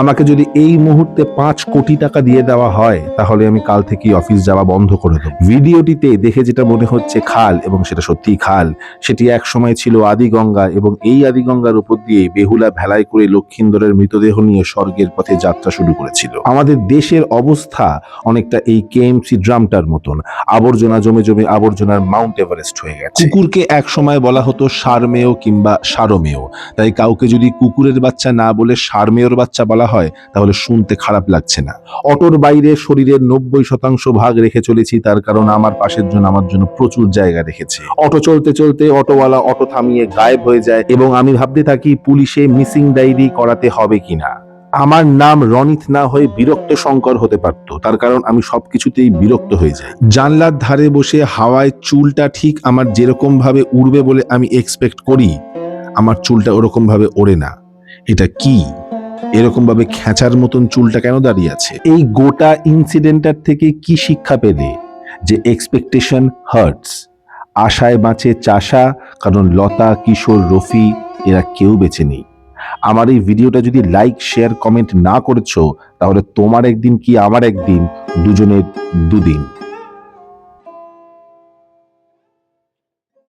আমাকে যদি এই মুহূর্তে পাঁচ কোটি টাকা দিয়ে দেওয়া হয়, তাহলে আমি কাল থেকেই অফিস যাওয়া বন্ধ করে দেবো। ভিডিওটিতে দেখে যেটা মনে হচ্ছে খাল, এবং সেটা সত্যিই খাল, সেটি এক সময় ছিল আদিগঙ্গা, এবং এই আদিগঙ্গার উপর দিয়ে বেহুলা ভেলায় করে লক্ষিন্দরের মৃতদেহ নিয়ে স্বর্গের পথে যাত্রা শুরু করেছিল। আমাদের দেশের অবস্থা অনেকটা এই কেএমসি ড্রামটার মতন। আবর্জনা জমে জমে আবর্জনার মাউন্ট এভারেস্ট হয়ে গেছে। কুকুরকে এক সময় বলা হতো সারমেয় কিংবা সারমেয়। তাই কাউকে যদি কুকুরের বাচ্চা না বলে সারমেয়র বাচ্চা বলা হয়, তাহলে শুনতে খারাপ লাগছে না। অটোর বাইরে শরীরের নব্বই শতাংশ ভাগ রেখে চলেছি, তার কারণ আমার পাশের জন্য আমার জন্য প্রচুর জায়গা রেখেছে। অটো চলতে চলতে অটোওয়ালা অটো থামিয়ে গায়েব হয়ে যায় এবং আমি ভাবতে থাকি, পুলিশে মিসিং ডায়েরি করাতে হবে কিনা। আমার নাম রনিত না হয়ে বিরক্ত শঙ্কর হতে পারত, তার কারণ আমি সবকিছুতেই বিরক্ত হয়ে যাই। জানলার ধারে বসে হাওয়ায় চুলটা ঠিক আমার যেরকম ভাবে উড়বে বলে আমি এক্সপেক্ট করি, আমার চুলটা ওরকম ভাবে ওড়ে না। এটা কি? এরকম ভাবে খেঁচার মতন চুলটা কেন দাঁড়িয়ে আছে? এই গোটা ইনসিডেন্টটার থেকে কি শিক্ষা পেলে যে এক্সপেকটেশন হার্টস আশায় বাঁচে চাষা, কারণ লতা, কিশোর, রফি, এরা কেউ বেছে নেই। আমার এই ভিডিওটা যদি লাইক শেয়ার কমেন্ট না করেছ, তাহলে তোমার একদিন কি আমার একদিন, দুজনের দুদিন।